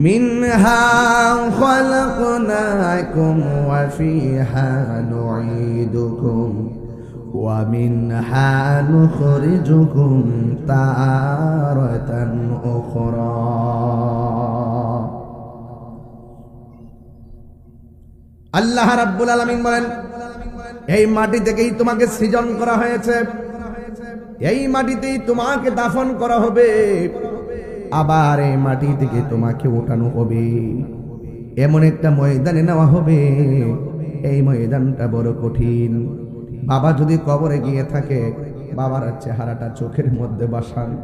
منها خلقناكم وفيها نعيدكم ومنها نخرجكم تارة أخرى আল্লাহ রাব্বুল আলামিন বলেন এই মাটি থেকেই তোমাকে সৃজন করা হয়েছে এই মাটিতেই তোমাকে দাফন করা হবে আবার এই মাটি থেকে তোমাকে ওঠানো হবে। এমন একটা ময়দানে নেওয়া হবে। এই ময়দানটা বড় কঠিন। বাবা যদি কবরে গিয়ে থাকে, বাবার চেহারাটা চোখের মধ্যে বাসান।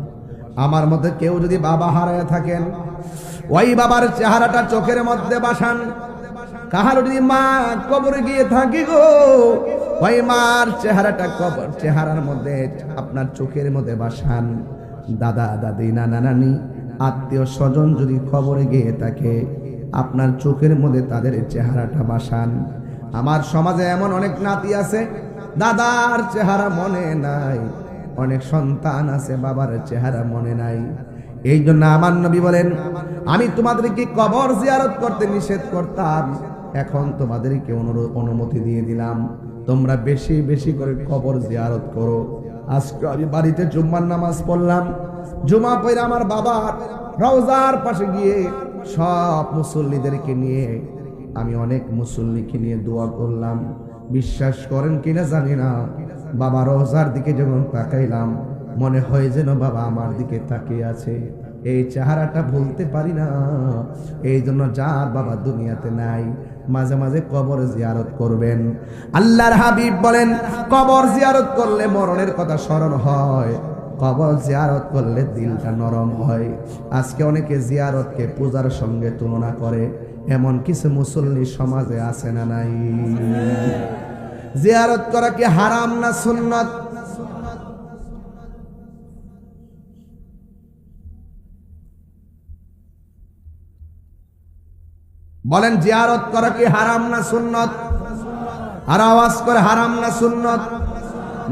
আমার মধ্যে কেউ যদি বাবা হারায় থাকেন, ওই বাবার চেহারাটা চোখের মধ্যে বাসান। কাহার যদি মা কবরে গিয়ে থাকি গো, ওই মার চেহারাটা কবর চেহারার মধ্যে আপনার চোখের মধ্যে বাসান। দাদা, দাদি, নানা, নানি আত্মীয় স্বজন যদি খবরে গিয়ে থাকে, আপনার চোখের মধ্যে তাদের চেহারাটা বাসান। আমার সমাজে এমন অনেক নাতি আছে, দাদার চেহারা মনে নাই। অনেক সন্তান আছে, বাবার চেহারা মনে নাই। এই জন্য আমার নবী বলেন, আমি তোমাদেরকে কবর জিয়ারত করতে নিষেধ করতাম। এখন তোমাদেরকে অনুরো- অনুমতি দিয়ে দিলাম। তোমরা বেশি বেশি করে কবর জিয়ারত করো। আজকে আমি বাড়িতে জুম্মার নামাজ পড়লাম। জুমা পড়ে আমার বাবার রওজার পাশে গিয়ে সব মুসল্লিদেরকে নিয়ে, আমি অনেক মুসল্লিকে নিয়ে দোয়া করলাম। বিশ্বাস করেন কিনা জানি না। বাবা রোজার দিকে যখন তাকাইলাম, মনে হয় যেন বাবা আমার দিকে তাকিয়ে আছে। এই চেহারাটা ভুলতে পারি না। এই জন্য যার বাবা দুনিয়াতে নাই, মাঝে মাঝে কবর জিয়ারত করবেন। আল্লাহর হাবিব বলেন, কবর জিয়ারত করলে মরণের কথা স্মরণ হয়। কবর জিয়ারত করলে দিলটা নরম হয়। আজকে অনেকে জিয়ারতকে পূজার সঙ্গে তুলনা করে। এমন কিছু মুসল্লি সমাজে আছে না নাই? জিয়ারত করা কি হারাম না সুন্নত? বলেন, জিয়ারত করা কি হারাম না সুন্নত? আর আওয়াজ করে হারাম না সুন্নত?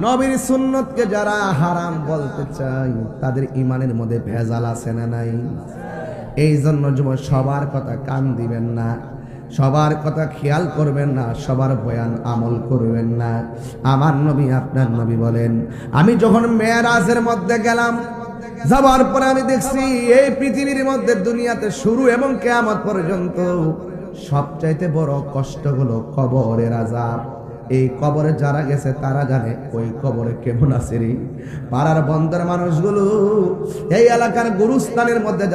নবীর সুন্নতকে যারা হারাম বলতে চাই তাদের ইমানের মধ্যে ভেজাল আছে না নাই? এই জন্য যুব সবার কথা কান দিবেন না, সবার কথা খেয়াল করবেন না, সবার বয়ান আমল করবেন না। আমার নবী, আপনার নবী বলেন, আমি যখন মেয়েরাজের মধ্যে গেলাম, যাবার পরে আমি দেখছি এই পৃথিবীর মধ্যে দুনিয়াতে শুরু এবং কেয়ামত পর্যন্ত সবচাইতে বড় কষ্ট হলো কবরের আজাব এই কবরে যারা গেছে, তারা জানে ওই কবরে কেমন আছে রে। পাড়ার বন্দর মানুষগুলো এই এলাকার গুরুস্থানের মধ্যে